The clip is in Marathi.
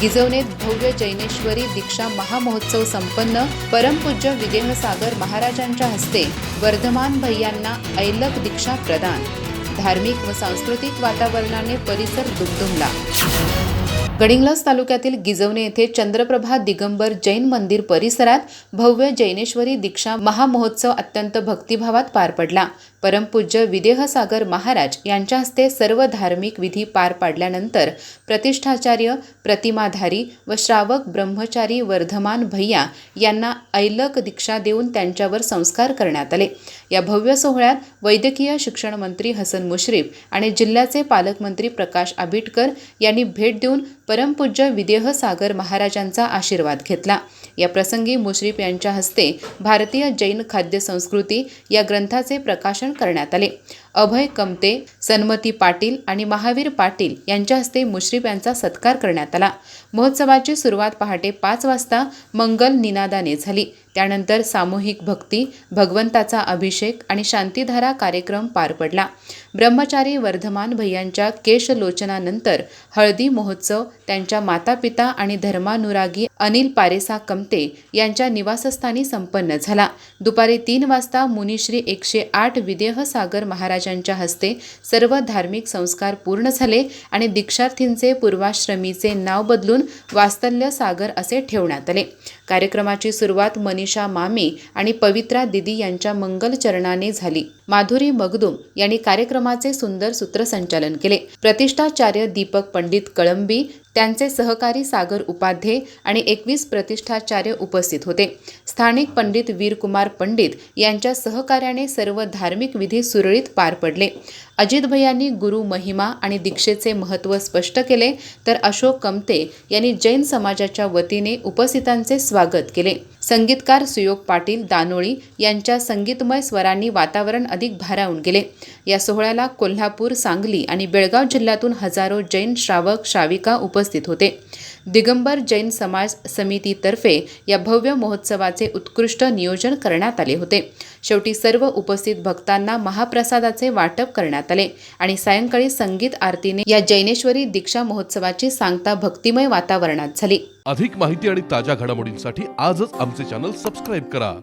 गिजवणेत भव्य जैनेश्वरी दीक्षा महामहोत्सव संपन्न परमपूज्य विदेहसागर महाराजांच्या हस्ते वर्धमान भैयांना ऐलक दीक्षा प्रदान. धार्मिक व सांस्कृतिक वातावरणाने परिसर दुमदुमला. गडिंग्लज तालुक्यातील गिजवणे येथे चंद्रप्रभा दिगंबर जैन मंदिर परिसरात भव्य जैनेश्वरी दीक्षा महामहोत्सव अत्यंत भक्तिभावात पार पडला. परमपूज्य विदेहसागर महाराज यांच्या हस्ते सर्व धार्मिक विधी पार पाडल्यानंतर प्रतिष्ठाचार्य प्रतिमाधारी व श्रावक ब्रह्मचारी वर्धमान भैया यांना ऐलक दीक्षा देऊन त्यांच्यावर संस्कार करण्यात आले. या भव्य सोहळ्यात वैद्यकीय शिक्षण मंत्री हसन मुश्रीफ आणि जिल्ह्याचे पालकमंत्री प्रकाश आबिटकर यांनी भेट देऊन परमपूज्य विदेह सागर महाराजांचा आशीर्वाद घेतला. या प्रसंगी मुश्रीफ यांच्या हस्ते भारतीय जैन खाद्य संस्कृती या ग्रंथाचे प्रकाशन करण्यात आले. अभय कमते सन्मती पाटील आणि महावीर पाटील यांच्या हस्ते मुश्रीफ यांचा सत्कार करण्यात आला. महोत्सवाची सुरुवात पहाटे पाच वाजता मंगल निनादाने झाली. त्यानंतर सामूहिक भक्ती भगवंताचा अभिषेक आणि शांतीधारा कार्यक्रम पार पडला. ब्रह्मचारी वर्धमान भैयांच्या केशलोचनानंतर हळदी महोत्सव त्यांच्या मातापिता आणि धर्मानुरागी अनिल पारेसा कमते यांच्या निवासस्थानी संपन्न झाला. दुपारी तीन वाजता मुनिश्री एकशे आठ विदेह सागर महाराजांच्या हस्ते सर्व धार्मिक संस्कार पूर्ण झाले आणि दीक्षार्थींचे पूर्वाश्रमीचे नाव बदलून वास्तल्य सागर असे ठेवण्यात आले. कार्यक्रमाची सुरुवात मनीषा मामी आणि पवित्रा दिदी यांच्या मंगलचरणाने झाली. माधुरी मगदुम यांनी कार्यक्रमाचे सुंदर सूत्रसंचालन केले. प्रतिष्ठाचार्य दीपक पंडित कळंबी त्यांचे सहकारी सागर उपाध्ये आणि एकवीस प्रतिष्ठाचार्य उपस्थित होते. स्थानिक पंडित वीरकुमार पंडित यांच्या सहकार्याने सर्व धार्मिक विधी सुरळीत पार पडले. अजित भैयांनी गुरु महिमा आणि दीक्षेचे महत्त्व स्पष्ट केले तर अशोक कमते यांनी जैन समाजाच्या वतीने उपस्थितांचे स्वागत केले. संगीतकार सुयोग पाटील दानोळी यांच्या संगीतमय स्वरांनी वातावरण अधिक भारावून गेले. या सोहळ्याला कोल्हापूर सांगली आणि बेळगाव जिल्ह्यातून हजारो जैन श्रावक श्राविका उपस्थित होते. दिगंबर जैन समाज समितीतर्फे या भव्य महोत्सवाचे उत्कृष्ट नियोजन करण्यात आले होते. शेवटी सर्व उपस्थित भक्तांना महाप्रसादाचे वाटप करण्यात आले आणि सायंकाळी संगीत आरतीने या जैनेश्वरी दीक्षा महोत्सवाची सांगता भक्तिमय वातावरणात झाली. अधिक माहिती आणि ताज्या घडामोडींसाठी आजच आमचे चॅनल सबस्क्राईब करा.